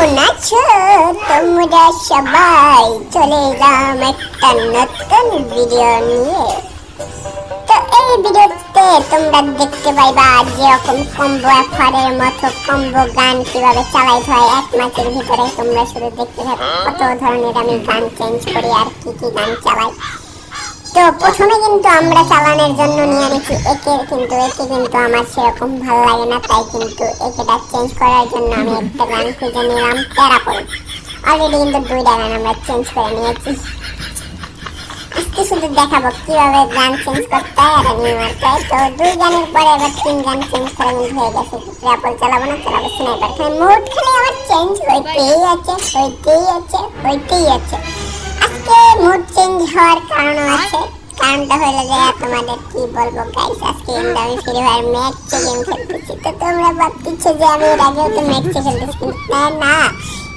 কেমন তোমরা সবাই চলে এলাম একটা নতুন ভিডিও নিয়ে। তো এই ভিডিওতে তোমরা দেখতে পাইবা যেরকম কম্বো অফারের মতো কম্বো গান কীভাবে চালাইতে হয় এক মাসের ভিতরে তোমরা শুধু দেখতে থাকো কত ধরনের আমি গান চেঞ্জ করি আর কি কি গান চালাই। তো প্রথমে কিন্তু আমরা চালানোর জন্য নিয়ে নিচ্ছি একে, কিন্তু একে কিন্তু আমার সেরকম ভালো লাগে না, তাই কিন্তু একেটা চেঞ্জ করার জন্য আমি একটা গান খুঁজে নিলাম প্যারাপল অলরেডি কিন্তু দুইটা গান আমরা চেঞ্জ করে নিয়েছি। আজকে শুধু দেখাবো কীভাবে গান চেঞ্জ করতে হয় আর নিউ মারতে তো দুই গানের পরে এবার তিন গান চেঞ্জ করে কিন্তু হয়ে গেছে। প্যারাপল চালাবো না, চালাবো স্নাইপার খালি মোট খালি আমার চেঞ্জ হইতেই আছে হইতেই আছে হইতেই আছে। আজকে মুড চেঞ্জ হওয়ার কারণ আছে। কারণটা হলো যে তোমাদের কি বলব গাইস আজকে কিন্তু আমি ফ্রি ফায়ার ম্যাচে গেম খেলতেছি। তো তোমরা ভাবতেছো যে আমি এর আগেও তো ম্যাচে খেলতেছি, কিন্তু না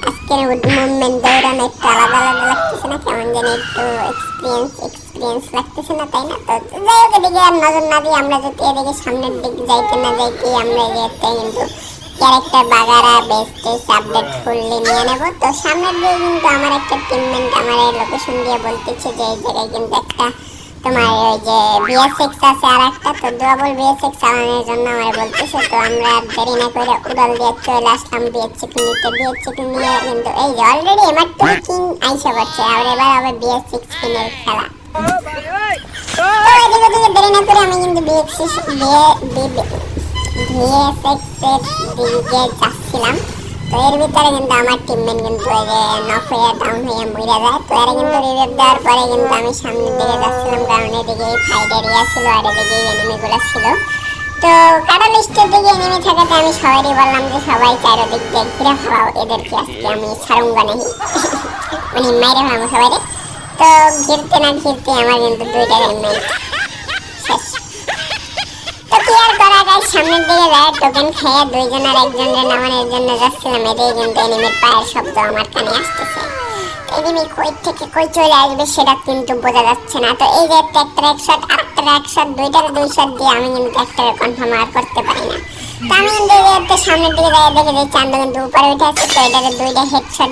আজকের মুভমেন্ট দৌড়ানো একটু আলাদা আলাদা লাগতেছে না, কেমন জানি একটু এক্সপিরিয়েন্স এক্সপিরিয়েন্স লাগতেছে না, তাই না? তো যাই হোক, এদিকে আর নজর না দিয়ে আমরা যদি এদিকে সামনের দিক যাইতে না যাইতে আমরা এদিকে কিন্তু ক্যারেক্টার বাগারা বেস্ট আপডেট ফুললি নিয়ে নেব। তো সামনের দিকে কিন্তু আমার একটা টিমমেট আমার এই লোকেশন দিয়ে বলতেছে যে এই জায়গায় কিন্তু একটা তোমার ওই যে বিএসএক্স আছে আর একটা তো ডবল বিএসএক্স চালানোর জন্য আমার বলতেছে তো আমরা দেরি না করে উড়াল দিয়ে চলে আসলাম বিএসএক্স নিতে। বিএসএক্স নিয়ে কিন্তু এই যে অলরেডি এবার তো কিং আইসা পড়ছে আর এবার আবার বিএসএক্স কিনের খেলা। তো এদিকে দেরি না করে আমি কিন্তু বিএসএক্স ভিএসএক্স এর দিকে যাচ্ছিলাম। তো এর ভিতরে কিন্তু আমার টিমমেট কিন্তু আমি সামনের দিকে যাচ্ছিলাম, কারণ এদিকে ফাইট এরিয়া তো এনিমি থাকাতে আমি সবারই বললাম যে সবাই চারিদিক দিয়ে ঘিরে ফেলাও এদেরকে আজকে আমি ছাড়ুঙ্গা নেই। মানে মাইরে ফেলাম সবাই তো ঘিরতে না ঘিরতে আমার কিন্তু দুইটা টিমমেট সামনের দিকে যায়, টোকেন খেয়ে দুইজনের একজনের নামানোর জন্য যাচ্ছিলাম। এটাই কিন্তু এনিমির পায়ের শব্দ আমার কানে আসতেছে। এনিমি কই থেকে কই চলে আসবে সেটা কিন্তু বোঝা যাচ্ছে না। তো এই যে একটা এক শট আর একটা এক শট দুইটার দুই শট দিয়ে আমি কিন্তু একটা কনফার্ম আর করতে পারি না। তো আমি কিন্তু একটা সামনের দিকে যাই, দেখে যে চান্দ কিন্তু উপরে উঠে আছে, তো এটাকে দুইটা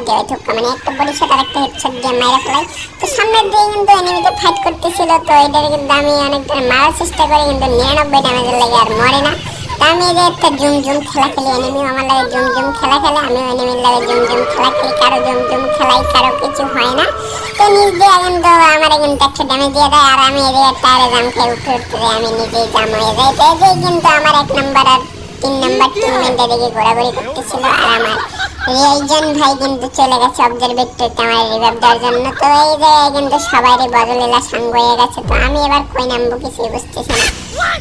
দিয়ে মানে একটা বডি শট আর একটা হেডশট দিয়ে মাইরা ফেলাই। তো সামনের দিকে কিন্তু ফাইট করতেছিল, তো এটাকে কিন্তু আমি অনেক ধরে মারার চেষ্টা করি, কিন্তু নিরানব্বই ড্যামেজের লেগে আর মরে না। তো আমি যে একটা জুম জুম খেলা খেলি এনিমি আমার লাগে জুম জুম খেলা খেলে, আমি এনিমির লাগে জুম জুম খেলা খেলি, কারও জুম জুম খেলাই, কারও কিছু হয় না। তো নিজ দিয়ে কিন্তু আমার কিন্তু একটা ড্যামেজ দিয়ে দেয়, আর আমি যে টায়ারে জাম খেয়ে উঠতে উঠতে আমি নিজেই জাম হয়ে যাই। তো এই কিন্তু আমার এক নম্বর আর তিন নম্বর টিমমেন্টের দিকে ঘোরাঘুরি করতেছিল আর আমার রিয়াইজন ভাই কিন্তু চলে গেছে অবজারভেটরিতে আমার রিভাইভ দেওয়ার জন্য। তো এই যে কিন্তু সবারই বদলীলা সাঙ্গ হয়ে গেছে। তো আমি এবার কই নামবো কিছুই বুঝতেছি না।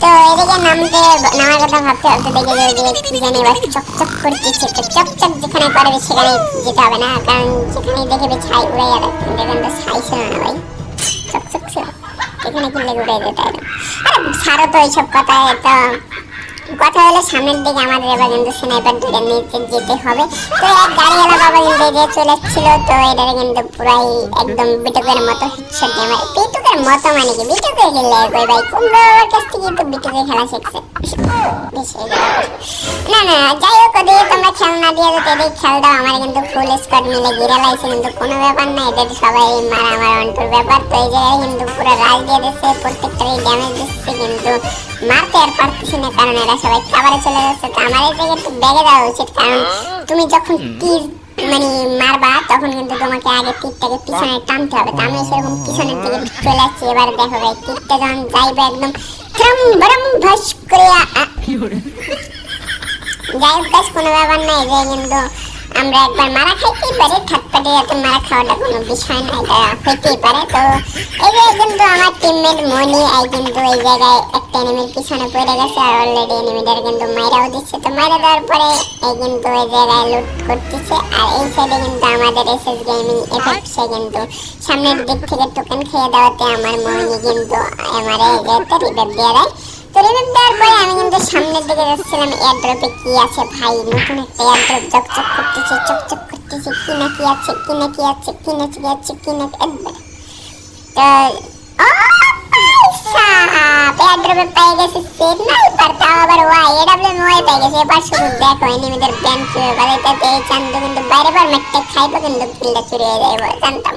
তো এদিকে নামতে নামার কথা ভাবতে ভাবতে দেখে যে ওইদিকে কি জানি এবার চকচক করতেছে। তো চকচক যেখানে পারবে সেখানে যেতে হবে না, কারণ যেখানে দেখবে ছাই উড়ে যাবে দেখেন তো ছাই ছিল না ভাই। চকচক ছিল। এখানে কিনলে উড়ে যেতে আরে ছাড়ো তো এইসব কথা তো কথা হলো সামনের দিকে আমাদের এবার কিন্তু স্নাইপার ধরে নিতে যেতে হবে। তো এক গাড়িওয়ালা বাবা কিন্তু এগিয়ে চলে এসেছিল। তো এটারে কিন্তু পুরাই একদম বিটকের মতো হেডশট দিয়ে বিটকের মতো মানে কি? বিটকে খেললে কই ভাই কুমড়ো বাবার কাছ থেকে তো বিটকে খেলা শিখছে। গেল। না না, যাই হোক ওদিকে তোমরা খেল না দিয়ে যদি এদিকে খেল দাও। আমার কিন্তু ফুল স্কোয়াড মিলে গিরে লাইছে, কিন্তু কোনো ব্যাপার না, এদের সবাই মারা আমার অন্টুর ব্যাপার। তো এই জায়গায় কিন্তু পুরো রাজ দিয়ে দিচ্ছে, প্রত্যেকটারই ড্যামেজ দিচ্ছে, কিন্তু মারতে আর পারতেছি না কারণ এরা সবাই খাবারে চলে যাচ্ছে তো আমার এই জায়গায় একটু ব্যাগে দেওয়া উচিত কারণ তুমি যখন তীর মানে মারবা তখন কিন্তু তোমাকে আগে তীরটাকে পিছনে টানতে হবে তো আমি সেরকম পিছনের দিকে চলে আসছি এবার দেখো ভাই তীরটা যখন যাইবে একদম থ্রাম বরম ভাস করে যাই হোক কোনো ব্যাপার নাই যে কিন্তু আমরা একবার মারা খাইতেই পারি থার্ড পার্টি এত মারা খাওয়াটা কোনো বিষয় না এটা হইতেই পারে। তো এই যে কিন্তু আমার টিমমেট মনি, এই কিন্তু এই জায়গায় একটা এনিমির পিছনে পড়ে গেছে আর অলরেডি এনিমিটার কিন্তু মাইরাও দিচ্ছে। তো মাইরা দেওয়ার পরে এই কিন্তু এই জায়গায় লুট করতেছে আর এই সাইডে কিন্তু আমাদের এসএস গেমিং এফেক্ট সে কিন্তু সামনের দিক থেকে টোকেন খেয়ে দেওয়াতে আমার মনি কিন্তু আমার এই জায়গাতে রিভাইভ দিয়ে দেয়। তো রিভাইভ দেওয়ার পরে আমি কিন্তু সামনের দিকে যাচ্ছিলাম। এয়ারড্রপে কি আছে ভাই? নতুন একটা এয়ারড্রপ চকচক করতেছে চকচক করতেছে। কি না কি আছে, কি না কি আছে, কি না কি আছে, কি না একবার। তো কিন্তু বাইরে বার মেটে খাইবো কিন্তু চুরি হয়ে জানতাম।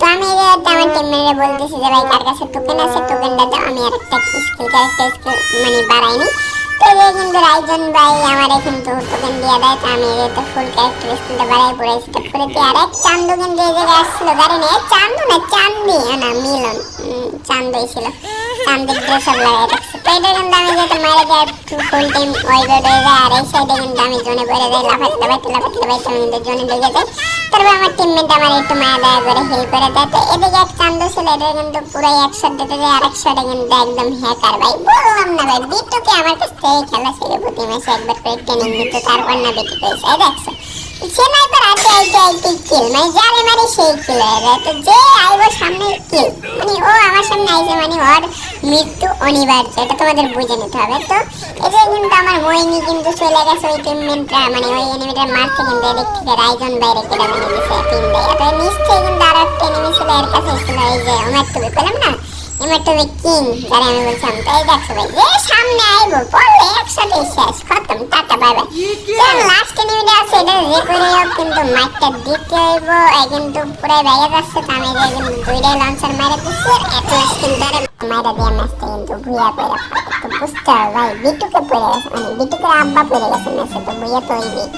তো আমি আমার টিমমেটে বলতেছি যে, ভাই, কার কাছে টোকেন আছে টোকেনটা আমি আর একটা স্কিল ক্যারেক্টার স্কিল মানে বাড়াইনি। তো যে কিন্তু রাইজন ভাই আমার কিন্তু টোকেন দিয়ে দেয়, তো আমি এই ফুল ক্যারেক্টার স্কিলটা বাড়াই পড়ে সেটা করে দিই আর এক চান্দু কিন্তু এই জায়গায় আসছিল। নিয়ে চান্দু না চান্দি? না, মিলন। চান্দই ছিল। চান্দের ড্রেস আপ লাগাই রাখছে। তো এটা কিন্তু আমি যেহেতু মারা যায় ফুল টাইম ওই রোড হয়ে যায় আর এই সাইডে কিন্তু আমি জোনে পড়ে যাই, লাফাইতে লাফাইতে লাফাইতে লাফাইতে আমি কিন্তু জোনে ঢুকে যাই। তারপর আমার টিমমেট আমার একটু মায়া দয়া করে হেল্প করে দেয়। তো এদিকে এক চান্দু ছিল, এটা কিন্তু পুরো একশো দিতে যায় আর একশোটা কিন্তু একদম হ্যাকার ভাই। বললাম না ভাই বিটুকে আমার কাছ থেকে খেলা শিখে প্রতি মাসে একবার করে ট্রেনিং দিতে তারপর না বিটু পেয়েছে দেখছ? সে নাইপার আইতে আইতে আইতে কিল মানে যারে মারে সেই কিল হয়ে যায়। তো যে আইবো সামনে কিল মানে ও আমার সামনে আইছে মানে ওর মৃত্যু অনিবার্য, এটা তোমাদের বুঝে নিতে হবে। তো এই যে কিন্তু আমার হয়নি কিন্তু চলে গেছে ওই টিমমেন্টটা মানে ওই এনিমিটার মারতে কিন্তু এদিক থেকে রাইজন বাইরে কেটে মানে দিছে টিম দেয়। তো নিশ্চয়ই কিন্তু আরও একটা এনিমি ছিল এর কাছে ছিল এই যে আমার তুমি পেলাম না? এবার টুবি কিং যারা আমি বলছিলাম তো এই দেখছ ভাই যে সামনে আইবো পড়লে একসাথে শেষ খতম টাটা বাই বাই লাস্ট এনিমিটা আছে এটা যে করে হোক কিন্তু মাইকটা দিতে হইব এই কিন্তু পুরো বাইরে যাচ্ছে তো আমি কিন্তু দুইটাই লঞ্চার মারা দিচ্ছি আর এক লাস্ট কিন্তু দিয়ে ম্যাচটা কিন্তু ভুইয়া পড়ে তো বুঝতে হবে ভাই বিটুকে পড়ে গেছে মানে আব্বা পড়ে গেছে ম্যাচে তো ভুইয়া তো হইবেই।